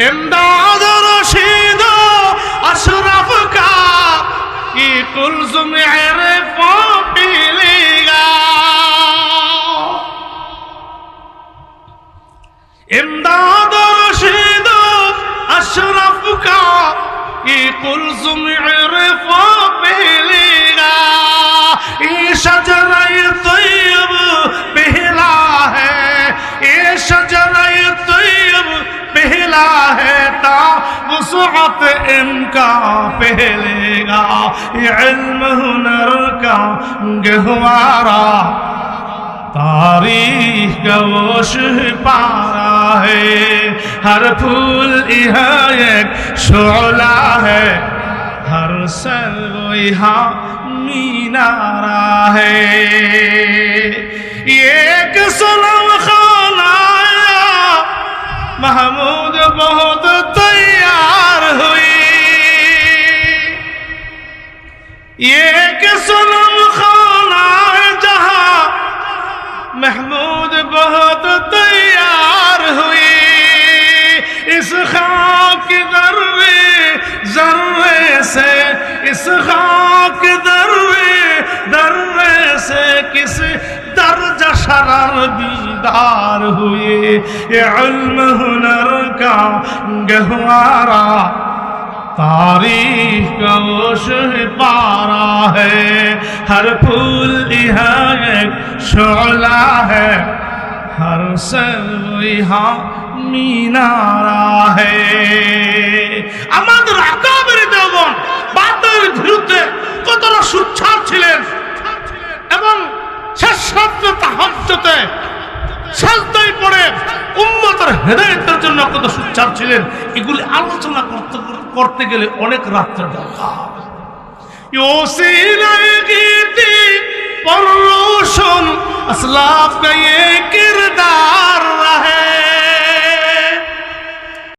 امداد رشید اشرف کا یہ کلزم عرف پیلے گا امداد رشید اشرف کا وسعت ان کا پہلے گا، یہ علم ہنر کا گہوارا تاریخ کا گوش پارا ہے، ہر پھول یہاں ایک شعلہ ہے۔ ہر سر یہاں مینارا ہے۔ ایک سنا محمود بہت تیار ہوئی یہ کہ سنو दर्जा शरर दीदार हुए ये इल्म हुनर का गहवारा तारीख का वो पारा है हर फूल यहाँ एक शोला है हर सर यहाँ मीनारा है তাহাজ্জতে সাজদায় পড়ে উম্মতের হেদায়েতের জন্য কত সুচ্চার ছিলেন, এগুলি আলোচনা করতে করতে গেলে অনেক রাত্রে দরকার। আসলাফ কা